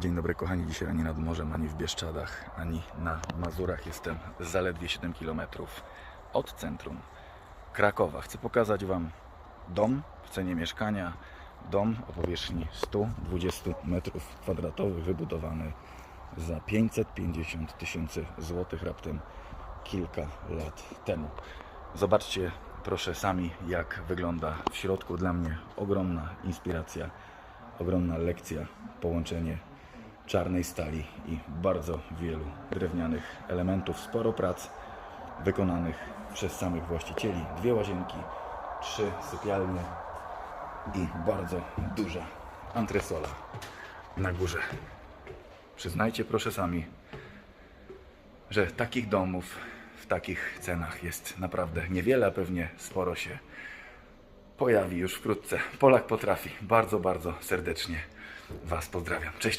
Dzień dobry kochani, dzisiaj ani nad morzem, ani w Bieszczadach, ani na Mazurach. Jestem zaledwie 7 km od centrum Krakowa. Chcę pokazać Wam dom w cenie mieszkania. Dom o powierzchni 120 m2 wybudowany za 550 tysięcy złotych raptem kilka lat temu. Zobaczcie proszę sami jak wygląda w środku. Dla mnie ogromna inspiracja, ogromna lekcja, połączenie czarnej stali i bardzo wielu drewnianych elementów. Sporo prac wykonanych przez samych właścicieli. Dwie łazienki, trzy sypialnie i bardzo duża antresola na górze. Przyznajcie proszę sami, że takich domów w takich cenach jest naprawdę niewiele, a pewnie sporo się pojawi już wkrótce. Polak potrafi. Bardzo, bardzo serdecznie Was pozdrawiam. Cześć.